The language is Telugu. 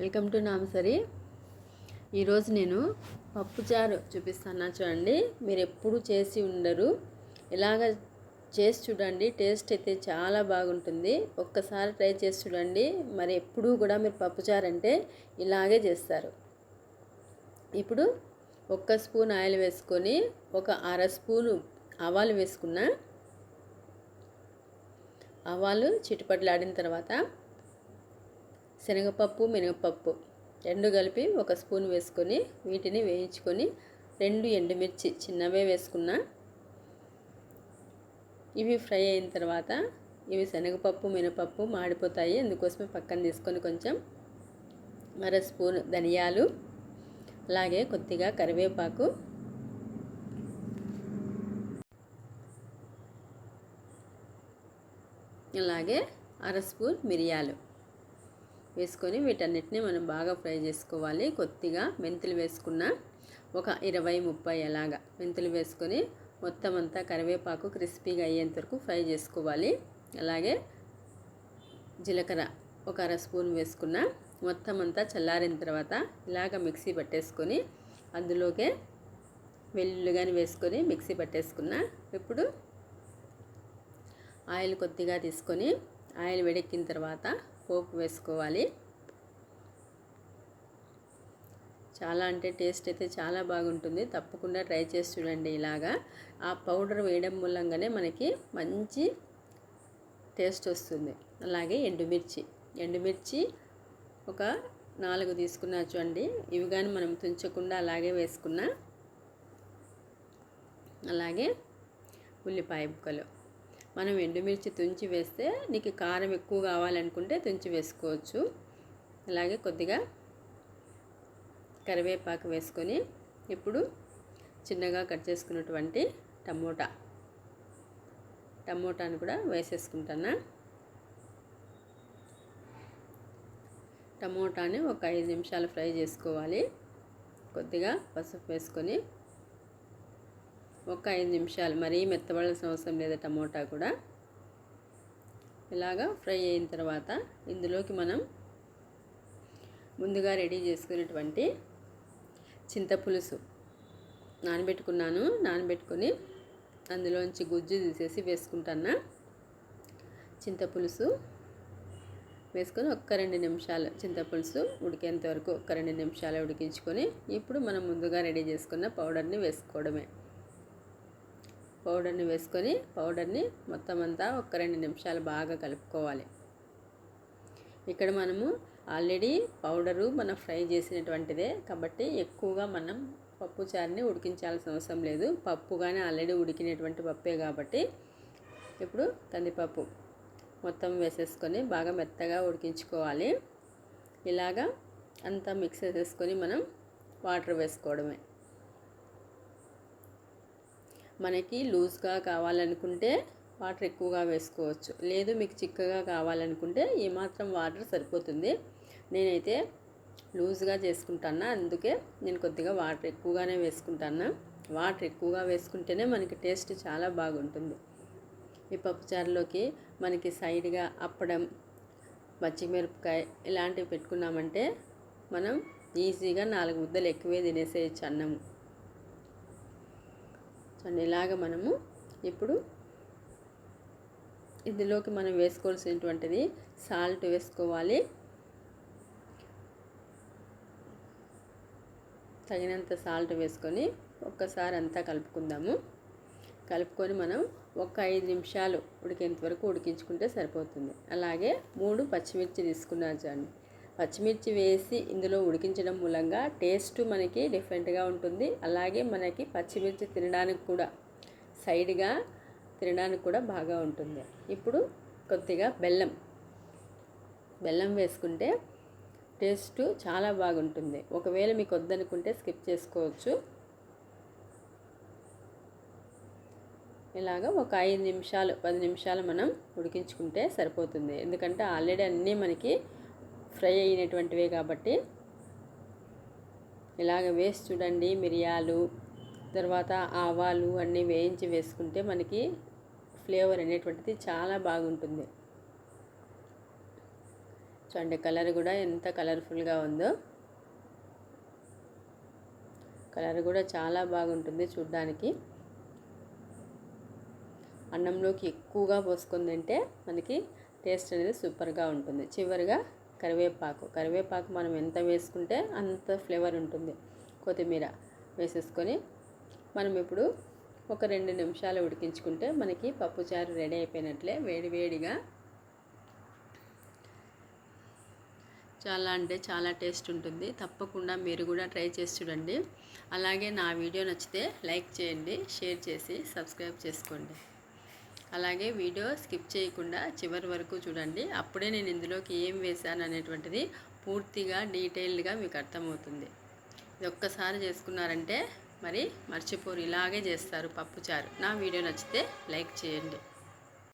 Welcome to నామసరి. ఈరోజు నేను పప్పుచారు చూపిస్తాను చూడండి. మీరు ఎప్పుడు చేసి ఉండరు. ఇలాగ చేసి చూడండి టేస్ట్ అయితే చాలా బాగుంటుంది. ఒక్కసారి ట్రై చేసి చూడండి. మరి ఎప్పుడూ కూడా మీరు పప్పుచారు అంటే ఇలాగే చేస్తారు. ఇప్పుడు ఒక్క స్పూన్ ఆయిల్ వేసుకొని ఒక అర స్పూను ఆవాలు వేసుకున్నా. ఆవాలు చిటుపట్లాడిన తర్వాత శనగపప్పు మినగపప్పు రెండు కలిపి ఒక స్పూన్ వేసుకొని వీటిని వేయించుకొని రెండు ఎండుమిర్చి చిన్నవే వేసుకున్నా. ఇవి ఫ్రై అయిన తర్వాత ఇవి శనగపప్పు మినపప్పు మాడిపోతాయి. అందుకోసమే పక్కన తీసుకొని కొంచెం అర స్పూన్ ధనియాలు అలాగే కొద్దిగా కరివేపాకు. అలాగే అర స్పూన్ మిరియాలు. వేసుకొని వీటన్నిటిని మనం బాగా ఫ్రై చేసుకోవాలి. కొద్దిగా మెంతులు వేసుకున్న ఒక ఇరవై ముప్పై అలాగా మెంతులు వేసుకొని మొత్తం అంతా కరివేపాకు క్రిస్పీగా అయ్యేంత వరకు ఫ్రై చేసుకోవాలి. అలాగే జీలకర్ర ఒక అర స్పూన్ వేసుకున్న మొత్తం అంతా చల్లారిన తర్వాత ఇలాగ మిక్సీ పట్టేసుకొని అందులోకే వెల్లుల్లి కానీ వేసుకొని మిక్సీ పట్టేసుకున్న ఇప్పుడు ఆయిల్ కొద్దిగా తీసుకొని ఆయిల్ వేడెక్కిన తర్వాత పోపు వేసుకోవాలి. చాలా అంటే టేస్ట్ అయితే చాలా బాగుంటుంది. తప్పకుండా ట్రై చేసి చూడండి ఇలాగా. ఆ పౌడర్ వేయడం మూలంగానే మనకి మంచి టేస్ట్ వస్తుంది. అలాగే ఎండుమిర్చి. ఎండుమిర్చి ఒక నాలుగు తీసుకున్నా చూడండి ఇవి కానీ మనం తుంచకుండా అలాగే వేసుకున్నా. అలాగే ఉల్లిపాయ ముక్కలు. మనం ఎండుమిర్చి తుంచి వేస్తే నీకు కారం ఎక్కువ కావాలనుకుంటే తుంచి వేసుకోవచ్చు. అలాగే కొద్దిగా కరివేపాకు వేసుకొని ఇప్పుడు చిన్నగా కట్ చేసుకున్నటువంటి టమోటా టమోటాను కూడా వేసేసుకుంటాను. టమోటాని ఒక ఐదు నిమిషాలు ఫ్రై చేసుకోవాలి. కొద్దిగా పసుపు వేసుకొని ఒక ఐదు నిమిషాలు మరీ మెత్తబడాల్సిన అవసరం లేదు టమోటా కూడా. ఇలాగా ఫ్రై అయిన తర్వాత ఇందులోకి మనం ముందుగా రెడీ చేసుకున్నటువంటి చింతపులుసు నానబెట్టుకున్నాను. నానబెట్టుకొని అందులోంచి గుజ్జు తీసేసి వేసుకుంటాను. చింతపులుసు వేసుకొని ఒక్క రెండు నిమిషాలు చింతపులుసు ఉడికేంత వరకు ఒక్క రెండు నిమిషాలు ఉడికించుకొని ఇప్పుడు మనం ముందుగా రెడీ చేసుకున్న పౌడర్ని వేసుకోవడమే. పౌడర్ని వేసుకొని పౌడర్ని మొత్తం అంతా ఒక రెండు నిమిషాలు బాగా కలుపుకోవాలి. ఇక్కడ మనము ఆల్రెడీ పౌడరు మనం ఫ్రై చేసినటువంటిదే కాబట్టి ఎక్కువగా మనం పప్పు చారుని ఉడికించాల్సిన అవసరం లేదు. పప్పు కానీ ఆల్రెడీ ఉడికినటువంటి పప్పే కాబట్టి ఇప్పుడు కందిపప్పు మొత్తం వేసేసుకొని బాగా మెత్తగా ఉడికించుకోవాలి. ఇలాగా అంతా మిక్స్ చేసేసుకొని మనం వాటర్ వేసుకోవడమే. మనకి లూజ్గా కావాలనుకుంటే వాటర్ ఎక్కువగా వేసుకోవచ్చు. లేదు మీకు చిక్కగా కావాలనుకుంటే ఏమాత్రం వాటర్ సరిపోతుంది. నేనైతే లూజ్గా చేసుకుంటాను అందుకే నేను కొద్దిగా వాటర్ ఎక్కువగానే వేసుకుంటాను వాటర్ ఎక్కువగా వేసుకుంటేనే మనకి టేస్ట్ చాలా బాగుంటుంది. ఈ పప్పుచారులోకి మనకి సైడ్గా అప్పడం పచ్చిమిరపకాయ ఇలాంటివి పెట్టుకున్నామంటే మనం ఈజీగా నాలుగు ముద్దలు ఎక్కువే తినేసేయచ్చు అన్నము. చూడండి ఇలాగ మనము ఇప్పుడు ఇందులోకి మనం వేసుకోవాల్సినటువంటిది సాల్ట్ వేసుకోవాలి. తగినంత సాల్ట్ వేసుకొని ఒక్కసారి అంతా కలుపుకుందాము. కలుపుకొని మనం ఒక ఐదు నిమిషాలు ఉడికేంత వరకు ఉడికించుకుంటే సరిపోతుంది. అలాగే మూడు పచ్చిమిర్చి తీసుకున్నారు చూడండి. పచ్చిమిర్చి వేసి ఇందులో ఉడికించడం మూలంగా టేస్ట్ మనకి డిఫరెంట్గా ఉంటుంది. అలాగే మనకి పచ్చిమిర్చి తినడానికి కూడా సైడ్గా తినడానికి కూడా బాగా ఉంటుంది. ఇప్పుడు కొద్దిగా బెల్లం. బెల్లం వేసుకుంటే టేస్ట్ చాలా బాగుంటుంది. ఒకవేళ మీకు వద్దనుకుంటే స్కిప్ చేసుకోవచ్చు. ఇలాగ ఒక ఐదు నిమిషాలు పది నిమిషాలు మనం ఉడికించుకుంటే సరిపోతుంది. ఎందుకంటే ఆల్రెడీ అన్నీ మనకి ఫ్రై అయినటువంటివే కాబట్టి ఇలాగ వేసి చూడండి మిరియాలు తర్వాత ఆవాలు అన్నీ వేయించి వేసుకుంటే మనకి ఫ్లేవర్ అనేటువంటిది చాలా బాగుంటుంది. చూడండి కలర్ కూడా ఎంత కలర్ఫుల్గా ఉందో. కలర్ కూడా చాలా బాగుంటుంది చూడ్డానికి. అన్నంలోకి ఎక్కువగా పోసుకుందంటే తింటే మనకి టేస్ట్ అనేది సూపర్గా ఉంటుంది. చివరిగా కరివేపాకు. కరివేపాకు మనం ఎంత వేసుకుంటే అంత ఫ్లేవర్ ఉంటుంది. కొత్తిమీర వేసేసుకొని మనం ఇప్పుడు ఒక రెండు నిమిషాలు ఉడికించుకుంటే మనకి పప్పుచారు రెడీ అయిపోయినట్లే వేడివేడిగా చాలా అంటే చాలా టేస్ట్ ఉంటుంది. తప్పకుండా మీరు కూడా ట్రై చేసి చూడండి. అలాగే నా వీడియో నచ్చితే లైక్ చేయండి షేర్ చేసి సబ్స్క్రైబ్ చేసుకోండి. అలాగే వీడియో స్కిప్ చేయకుండా చివరి వరకు చూడండి. అప్పుడే నేను ఇందులోకి ఏం వేశాను అనేటువంటిది పూర్తిగా డీటెయిల్డ్గా మీకు అర్థమవుతుంది. ఇది ఒక్కసారి చేసుకున్నారంటే మరి మర్చిపోరు. ఇలాగే చేస్తారు పప్పుచారు. నా వీడియో నచ్చితే లైక్ చేయండి.